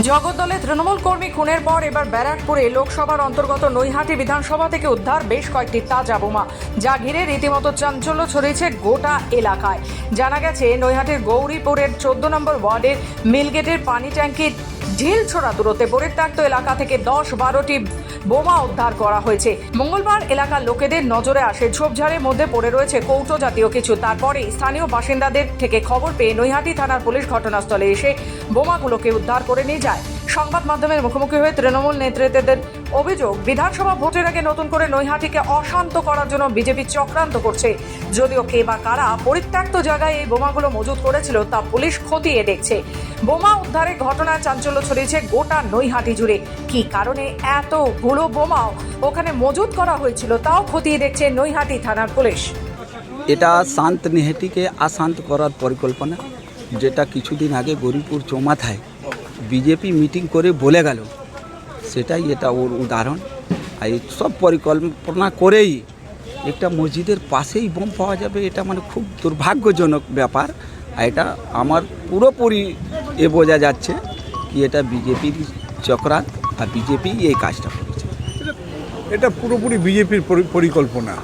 জগদ্দলে তৃণমূল কর্মী খুনের পর এবার ব্যারাকপুরে লোকসভার অন্তর্গত নৈহাটি বিধানসভা থেকে উদ্ধার বেশ কয়েকটি তাজা বোমা। যা ঘিরে রীতিমতো চাঞ্চল্য ছড়িয়েছে গোটা এলাকায়। জানা গেছে, নৈহাটির গৌরীপুরের চোদ্দ নম্বর ওয়ার্ডের মিলগেটের পানি ট্যাঙ্কির ঢিল ছোড়া দূরত্বে পরিত্যক্ত এলাকা থেকে দশ বারোটি বোমা উদ্ধার করা হয়েছে। মঙ্গলবার এলাকার লোকেদের নজরে আসে ঝোপঝাড়ের মধ্যে পড়ে রয়েছে কৌটো জাতীয় কিছু। তারপরে স্থানীয় বাসিন্দাদের থেকে খবর পেয়ে নৈহাটি থানার পুলিশ ঘটনাস্থলে এসে বোমাগুলোকে উদ্ধার করে নিয়ে যায়। সংবাদ মাধ্যমের মুখোমুখি হয়ে তৃণমূল নেতৃত্বদের অভিযোগ, বিধানসভা ভোটের আগে নতুন করে নৈহাটিকে অশান্ত করার জন্য বিজেপি চক্রান্ত করছে। যদিও কে বা কারা পরিত্যক্ত জায়গায় এই বোমাগুলো মজুত করেছিল, তা পুলিশ খতিয়ে দেখছে। বোমা উদ্ধারের ঘটনায় চাঞ্চল্য ছড়িয়েছে গোটা নৈহাটি জুড়ে। কি কারণে এত এতগুলো বোমাও ওখানে মজুত করা হয়েছিল, তাও খতিয়ে দেখছে নৈহাটি থানার পুলিশ। এটা শান্ত নেহেটিকে অশান্ত করার পরিকল্পনা, যেটা কিছুদিন আগে গরিপুর চৌমাথায় বিজেপি মিটিং করে বলে গেল। সেটাই এটা ওর উদাহরণ। আর সব পরিকল্পনা করেই একটা মসজিদের পাশেই বোম পাওয়া যাবে, এটা মানে খুব দুর্ভাগ্যজনক ব্যাপার। আর এটা আমার পুরোপুরি এ বোঝা যাচ্ছে কি এটা বিজেপির চক্রান্ত আর বিজেপি এই কাজটা করেছে। এটা পুরোপুরি বিজেপির পরিকল্পনা।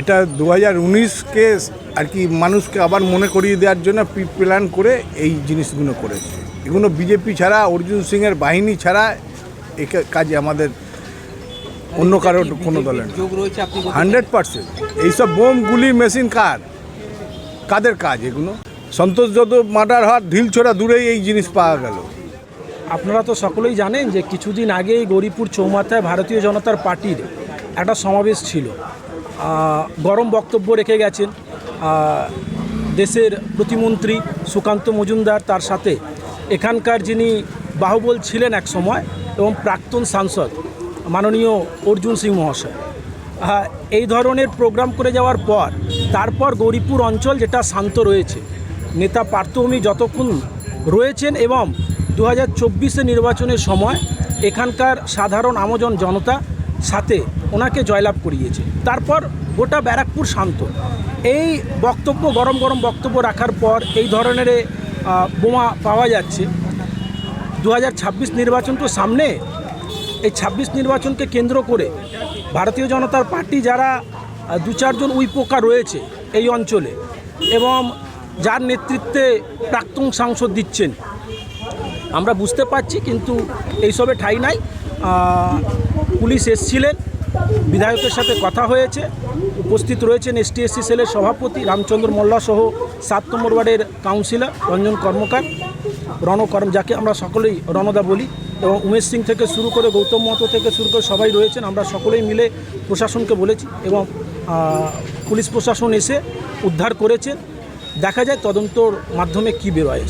এটা দু হাজার উনিশকে আর কি মানুষকে আবার মনে করিয়ে দেওয়ার জন্য প্ল্যান করে এই জিনিসগুলো করেছে। এগুলো বিজেপি ছাড়া অর্জুন সিংয়ের বাহিনী ছাড়া এই কা- কাজে আমাদের অন্য কারোর কোনো দলের যোগ রয়েছে আপনি হান্ড্রেড পার্সেন্ট। এইসব বোম গুলি মেশিন কার? কাদের কাজ এগুলো? সন্তোষ যত মার্ডার হওয়ার ঢিল ছোড়া দূরেই এই জিনিস পাওয়া গেল। আপনারা তো সকলেই জানেন যে কিছুদিন আগেই গৌরীপুর চৌমাথায় ভারতীয় জনতার পার্টির একটা সমাবেশ ছিল। গরম বক্তব্য রেখে গেছেন। দেশের প্রতিমন্ত্রী সুকান্ত মজুমদার তার সাথে এখানকার যিনি বাহুবল ছিলেন এক সময় এবং প্রাক্তন সাংসদ, মাননীয় অর্জুন সিং মহাশয় এই ধরনের প্রোগ্রাম করে যাওয়ার পর, তারপর গৌরীপুর অঞ্চল যেটা শান্ত রয়েছে, নেতা পার্থভূমি যতক্ষণ রয়েছেন এবং দু হাজার নির্বাচনের সময় এখানকার সাধারণ আমজন জনতা সাথে ওনাকে জয়লাভ করিয়েছে। তারপর গোটা ব্যারাকপুর শান্ত। এই বক্তব্য, গরম গরম বক্তব্য রাখার পর এই ধরনের বোমা পাওয়া যাচ্ছে। দু নির্বাচন তো সামনে। এই ছাব্বিশ নির্বাচনকে কেন্দ্র করে ভারতীয় জনতার পার্টি যারা দু চারজন উইপোকা রয়েছে এই অঞ্চলে এবং যার নেতৃত্বে প্রাক্তন সাংসদ দিচ্ছেন। আমরা বুঝতে পারছি, কিন্তু এইসবে ঠাই নাই। পুলিশ এসছিলেন। বিধায়কের সাথে কথা হয়েছে। উপস্থিত রয়েছেন এসটিএসসি সেলের সভাপতি রামচন্দ্র মোল্লা সহ সাত নম্বর ওয়ার্ডের কাউন্সিলর রঞ্জন কর্মকার রণকর্ম যাকে আমরা সকলেই রণদা বলি এবং উমেশ সিং থেকে শুরু করে গৌতম মহতো থেকে শুরু করে সবাই রয়েছেন, আমরা সকলেই মিলে প্রশাসনকে বলেছি এবং পুলিশ প্রশাসন এসে উদ্ধার করেছেন দেখা যায় তদন্তর মাধ্যমে কী বেরোয়